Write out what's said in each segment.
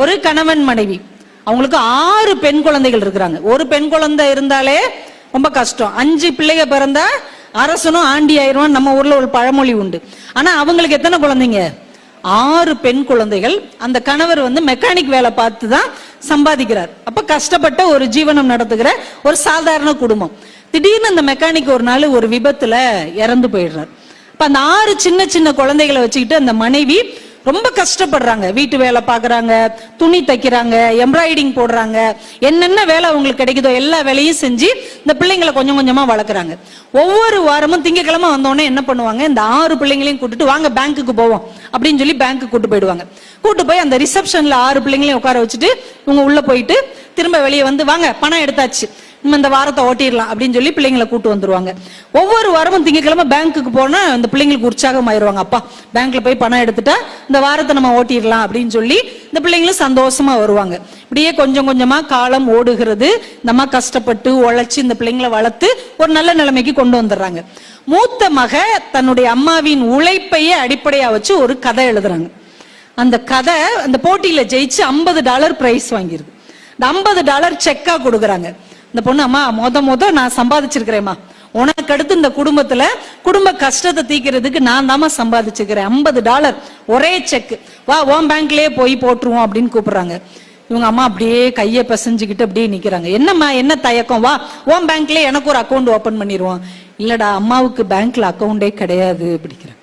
ஒரு கணவன் மனைவி. அவங்களுக்கு ஆறு பெண் குழந்தைகள் இருக்கிறாங்க. ஒரு பெண் குழந்தை இருந்தாலே ரொம்ப கஷ்டம். அஞ்சு பிள்ளைங்க பிறந்தா அரசனும் ஆண்டி ஆயிரும் நம்ம ஊர்ல ஒரு பழமொழி உண்டு. ஆனா அவங்களுக்கு எத்தனை குழந்தைங்க? ஆறு பெண் குழந்தைகள். அந்த கணவர் வந்து மெக்கானிக் வேலை பார்த்து தான் சம்பாதிக்கிறார். அப்ப கஷ்டப்பட்ட ஒரு ஜீவனம் நடத்துகிற ஒரு சாதாரண குடும்பம். திடீர்னு அந்த மெக்கானிக் ஒரு நாள் ஒரு விபத்துல இறந்து போயிடுறார். இப்ப அந்த ஆறு சின்ன சின்ன குழந்தைகளை வச்சுக்கிட்டு அந்த மனைவி ரொம்ப கஷ்டப்படுறாங்க. வீட்டு வேலை பார்க்குறாங்க துணி தைக்கிறாங்க எம்ப்ராய்டிங் போடுறாங்க. என்னென்ன வேலை அவங்களுக்கு கிடைக்குதோ எல்லா வேலையும் செஞ்சு இந்த பிள்ளைங்களை கொஞ்சம் கொஞ்சமாக வளர்க்குறாங்க. ஒவ்வொரு வாரமும் திங்கக்கிழமை வந்தோடனே என்ன பண்ணுவாங்க? இந்த ஆறு பிள்ளைங்களையும் கூட்டிட்டு வாங்க பேங்க்குக்கு போவோம் அப்படின்னு சொல்லி பேங்க்கு கூட்டு போயிடுவாங்க. கூட்டு போய் அந்த ரிசப்ஷனில் ஆறு பிள்ளைங்களையும் உட்கார வச்சுட்டு இவங்க உள்ளே போயிட்டு திரும்ப வெளியே வந்து வாங்க பணம் எடுத்தாச்சு. நம்ம இந்த வாரத்தை ஓட்டிடலாம் அப்படின்னு சொல்லி பிள்ளைங்களை கூட்டு வந்துருவாங்க. ஒவ்வொரு வாரமும் திங்கக்கிழமை பேங்க்குக்கு போனா அந்த பிள்ளைங்களுக்கு உற்சாகம் ஆயிடுவாங்க அப்பா பேங்க்ல போய் பணம் எடுத்துட்டா இந்த வாரத்தை நம்ம ஓட்டிடலாம் அப்படின்னு சொல்லி இந்த பிள்ளைங்களும் சந்தோஷமா வருவாங்க. இப்படியே கொஞ்சம் கொஞ்சமா காலம் ஓடுகிறது. இந்த அம்மா கஷ்டப்பட்டு உழைச்சி இந்த பிள்ளைங்களை வளர்த்து ஒரு நல்ல நிலைமைக்கு கொண்டு வந்துடுறாங்க. மூத்த மக தன்னுடைய அம்மாவின் உழைப்பையே அடிப்படையா வச்சு ஒரு கதை எழுதுறாங்க. அந்த கதை அந்த போட்டியில ஜெயிச்சு ஐம்பது டாலர் பிரைஸ் வாங்கியிருக்கு. இந்த ஐம்பது டாலர் செக்கா கொடுக்குறாங்க. இந்த பொண்ணு அம்மா மொத மொத நான் சம்பாதிச்சிருக்கிறேம்மா. உனக்கு அடுத்து இந்த குடும்பத்துல குடும்ப கஷ்டத்தை தீக்கிறதுக்கு நான் தாமா சம்பாதிச்சிருக்கிறேன் ஐம்பது டாலர் ஒரே செக் வா ஓம் பேங்க்லயே போய் போட்டுருவோம் அப்படின்னு கூப்பிடுறாங்க. இவங்க அம்மா அப்படியே கையை பிசைஞ்சுக்கிட்டு அப்படியே நிக்கிறாங்க. என்னம்மா என்ன தயக்கம்? வா ஓம் பேங்க்லயே எனக்கு ஒரு அக்கௌண்ட் ஓபன் பண்ணிடுவோம் இல்லடா அம்மாவுக்கு பேங்க்ல அக்கௌண்டே கிடையாது அப்படிங்கிறாங்க.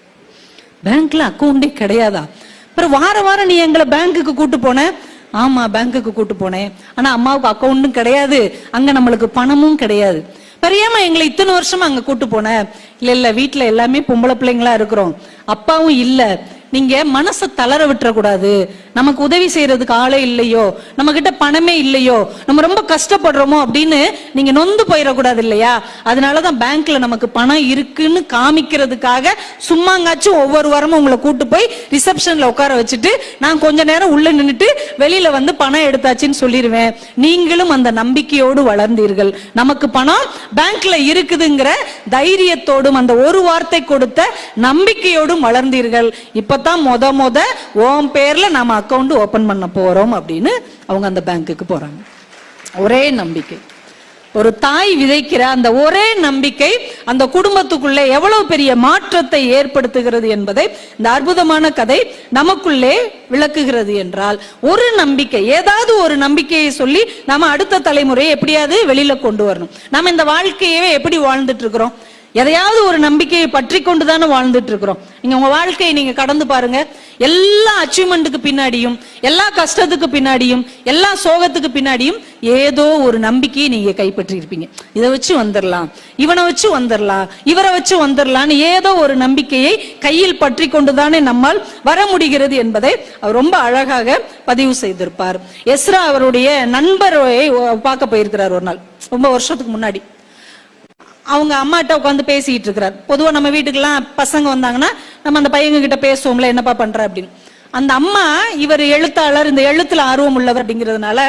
பேங்க்ல அக்கௌண்டே கிடையாதா? அப்புறம் வார வாரம் நீ எங்களை பேங்க்குக்கு கூட்டு போன? ஆமா பேங்க்குக்கு கூட்டு போனேன். ஆனா அம்மாவுக்கு அக்கௌண்ட்டும் கிடையாது. அங்க நம்மளுக்கு பணமும் கிடையாது. பெரியம்மா எங்களை இத்தனை வருஷமா அங்க கூட்டு போன. இல்ல இல்ல வீட்டுல எல்லாமே பொம்பளை பிள்ளைங்களா இருக்கிறோம். அப்பாவும் இல்ல. நீங்க மனசை தளர விட்டுறக்கூடாது. நமக்கு உதவி செய்யறதுக்கு ஆளே இல்லையோ நம்ம கிட்ட பணமே இல்லையோ நம்ம ரொம்ப கஷ்டப்படுறோமோ அப்படின்னு நீங்க நொந்து போயிடக்கூடாது இல்லையா? அதனாலதான் பேங்க்ல நமக்கு பணம் இருக்குன்னு காமிக்கிறதுக்காக சும்மாங்காச்சும் ஒவ்வொரு வாரமும் உங்களை கூட்டு போய் ரிசப்ஷன்ல உட்கார வச்சுட்டு நான் கொஞ்ச நேரம் உள்ள நின்னுட்டு வெளியில வந்து பணம் எடுத்தாச்சுன்னு சொல்லிடுவேன் நீங்களும் அந்த நம்பிக்கையோடு வளர்ந்தீர்கள். நமக்கு பணம் பேங்க்ல இருக்குதுங்கிற தைரியத்தோடும் அந்த ஒரு வார்த்தை கொடுத்த நம்பிக்கையோடும் வளர்ந்தீர்கள். இப்ப இப்பதான் மொத மொத ஓம் பேர்ல நாம அக்கௌண்ட் ஓபன் பண்ண போறோம் அப்படின்னு அவங்க அந்த பேங்க்குக்கு போறாங்க. ஒரே நம்பிக்கை. ஒரு தாய் விதைக்கிற அந்த ஒரே நம்பிக்கை அந்த குடும்பத்துக்குள்ளே எவ்வளவு பெரிய மாற்றத்தை ஏற்படுத்துகிறது என்பதை இந்த அற்புதமான கதை நமக்குள்ளே விளக்குகிறது என்றால் ஒரு நம்பிக்கை ஏதாவது ஒரு நம்பிக்கையை சொல்லி நம்ம அடுத்த தலைமுறையை எப்படியாவது வெளியில கொண்டு வரணும். நம்ம இந்த வாழ்க்கையவே எப்படி வாழ்ந்துட்டு இருக்கிறோம்? எதையாவது ஒரு நம்பிக்கையை பற்றி கொண்டு தானே வாழ்ந்துட்டு இருக்கிறோம். நீங்க உங்க வாழ்க்கையை நீங்க கடந்து பாருங்க. எல்லா அச்சீவ்மெண்ட்டுக்கு பின்னாடியும் எல்லா கஷ்டத்துக்கு பின்னாடியும் எல்லா சோகத்துக்கு பின்னாடியும் ஏதோ ஒரு நம்பிக்கையை நீங்க கைப்பற்றி இருப்பீங்க இதை வச்சு வந்துடலாம் இவனை வச்சு வந்துடலாம் இவரை வச்சு வந்துடலாம்னு ஏதோ ஒரு நம்பிக்கையை கையில் பற்றி கொண்டுதானே நம்மால் வர முடிகிறது என்பதை அவர் ரொம்ப அழகாக பதிவு செய்திருப்பார். எஸ்ரா அவருடைய நண்பரை பார்க்க போயிருக்கிறார் ஒரு நாள். ரொம்ப வருஷத்துக்கு முன்னாடி. அவங்க அம்மாட்ட உட்காந்து பேசிட்டு இருக்கிறார். பொதுவா நம்ம வீட்டுக்கெல்லாம் பசங்க வந்தாங்கன்னா நம்ம அந்த பையங்க கிட்ட பேசுவோம்ல என்னப்பா பண்ற அப்படின்னு. அந்த அம்மா இவர் எழுத்தாளர் இந்த எழுத்துல ஆர்வம் உள்ளவர் அப்படிங்கிறதுனால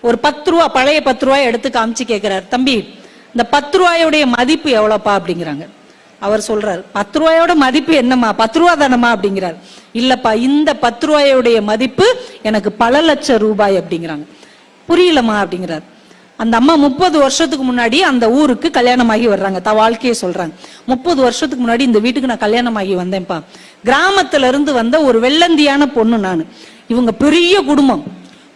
ஒரு பத்து ரூபா பழைய பத்து ரூபாய் எடுத்து காமிச்சு கேட்கிறார் தம்பி இந்த பத்து ரூபாயோடைய மதிப்பு எவ்வளோப்பா? அப்படிங்கிறாங்க. அவர் சொல்றார் பத்து ரூபாயோட மதிப்பு என்னம்மா? பத்து ரூபா தானம்மா? அப்படிங்கிறார். இல்லப்பா இந்த பத்து ரூபாயோடைய மதிப்பு எனக்கு பல லட்சம் ரூபாய் அப்படிங்கிறாங்க. புரியலம்மா அப்படிங்கிறார். அந்த அம்மா முப்பது வருஷத்துக்கு முன்னாடி அந்த ஊருக்கு கல்யாணமாகி வர்றாங்க. த வாழ்க்கையை சொல்றாங்க முப்பது வருஷத்துக்கு முன்னாடி இந்த வீட்டுக்கு நான் கல்யாணமாகி வந்தேன்ப்பா. கிராமத்துல இருந்து வந்த ஒரு வெள்ளந்தியான பொண்ணு நான். இவங்க பெரிய குடும்பம்.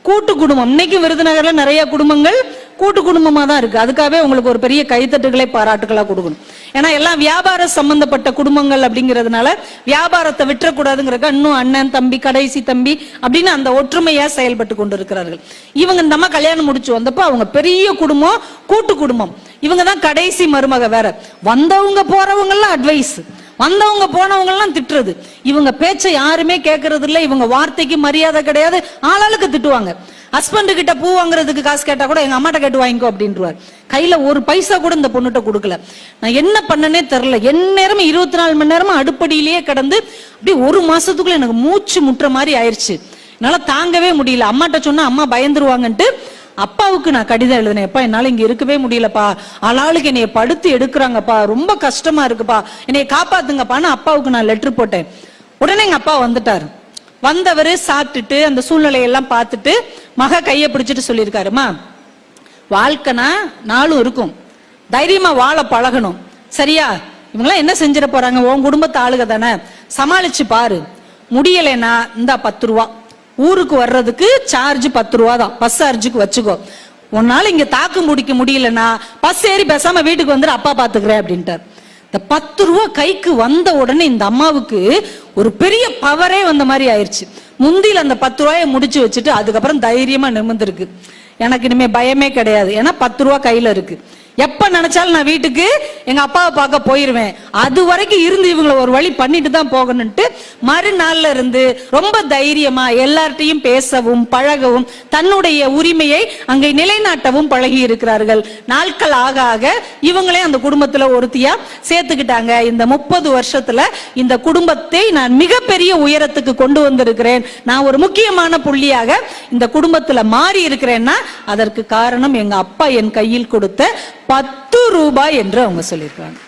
கூட்டு குடும்பம். இன்னைக்கு விருதுநகர்ல நிறைய குடும்பங்கள் கூட்டு குடும்பமா தான் இருக்கு. அதுக்காகவே உங்களுக்கு ஒரு பெரிய கைத்தட்டுகளை பாராட்டுகளா கொடுக்கணும். ஏன்னா எல்லாம் வியாபார சம்பந்தப்பட்ட குடும்பங்கள் அப்படிங்கிறதுனால வியாபாரத்தை விட்டுறக்கூடாதுங்கிறக்க இன்னும் அண்ணன் தம்பி கடைசி தம்பி அப்படின்னு அந்த ஒற்றுமையா செயல்பட்டு கொண்டு இருக்கிறார்கள் இவங்க அம்மா கல்யாணம் முடிச்சு வந்தப்போ அவங்க பெரிய குடும்பம் கூட்டு குடும்பம். இவங்க தான் கடைசி மருமக வேற. வந்தவங்க போறவங்க அட்வைஸ் வந்தவங்க போனவங்க திட்டுறது. இவங்க பேச்சை யாருமே கேட்கறது இல்லை இவங்க வார்த்தைக்கு மரியாதை கிடையாது. ஆளாளுக்கு திட்டுவாங்க. ஹஸ்பண்டு கிட்ட பூ வாங்குறதுக்கு காசு கேட்டா கூட எங்க அம்மாட்ட கேட்டு வாங்கிக்கோ அப்படின்றாரு கையில ஒரு பைசா கூட இந்த பொண்ணுகிட்ட கொடுக்கல. நான் என்ன பண்ணனே தெரில என் நேரமும் இருபத்தி நாலு மணி நேரமும் அடுப்படியிலேயே கிடந்து அப்படியே ஒரு மாசத்துக்குள்ள எனக்கு மூச்சு முட்டுற மாதிரி ஆயிடுச்சு என்னால தாங்கவே முடியல. அம்மாட்ட சொன்னா அம்மா பயந்துருவாங்கன்ட்டு அப்பாவுக்கு நான் கடிதம் எழுதினேன். அப்பா என்னால இங்க இருக்கவே முடியலப்பா. ஆளாளுக்கு என்னைய படுத்து எடுக்கிறாங்கப்பா. ரொம்ப கஷ்டமா இருக்குப்பா. என்னைய காப்பாத்துங்கப்பான்னு அப்பாவுக்கு நான் லெட்டர் போட்டேன். உடனே எங்க அப்பா வந்துட்டாரு. வந்தவர் சாப்பிட்டுட்டு அந்த சூழ்நிலையெல்லாம் பார்த்துட்டு மக கையை பிடிச்சிட்டு சொல்லியிருக்காருமா? வாழ்க்கைனா நாளும் இருக்கும். தைரியமா வாழ பழகணும். சரியா? இவங்களாம் என்ன செஞ்சிட போறாங்க? உன் குடும்பத்து ஆளுக தானே. சமாளிச்சு பாரு. முடியலைன்னா இந்தா பத்து ரூபா. ஊருக்கு வர்றதுக்கு சார்ஜ் பத்து ரூபா தான். பஸ் சார்ஜுக்கு வச்சுக்கோ. உன்னால இங்க தாக்கு முடிக்க முடியலன்னா பஸ் ஏறி பேசாம வீட்டுக்கு வந்துட்டு அப்பா பாத்துக்கிறேன் அப்படின்ட்டார். இந்த பத்து ரூபா கைக்கு வந்த உடனே இந்த அம்மாவுக்கு ஒரு பெரிய பவரே வந்த மாதிரி ஆயிடுச்சு முந்தியில் அந்த பத்து ரூபாயை முடிச்சு வச்சுட்டு அதுக்கப்புறம் தைரியமா நிமிர்ந்திருக்கு. எனக்கு இனிமே பயமே கிடையாது. ஏன்னா பத்து ரூபா கையில இருக்கு. எப்ப நினைச்சாலும் நான் வீட்டுக்கு எங்க அப்பாவை பார்க்க போயிருவேன். அது வரைக்கும் இருந்து இவங்கள ஒரு வழி பண்ணிட்டு தான் போகணும்ட்டு மறுநாள்ல இருந்து ரொம்ப தைரியமா எல்லார்ட்டையும் பேசவும் பழகவும் தன்னுடைய உரிமையை அங்கே நிலைநாட்டவும் பழகி இருக்கிறார்கள். நாட்கள் ஆக ஆக இவங்களே அந்த குடும்பத்துல ஒருத்தியா சேர்த்துக்கிட்டாங்க. இந்த முப்பது வருஷத்துல இந்த குடும்பத்தை நான் மிகப்பெரிய உயரத்துக்கு கொண்டு வந்திருக்கிறேன். நான் ஒரு முக்கியமான புள்ளியாக இந்த குடும்பத்துல மாறி இருக்கிறேன்னா அதற்கு காரணம் எங்க அப்பா என் கையில் கொடுத்த பத்து ரூபாய் என்று அவங்க சொல்லியிருக்காங்க.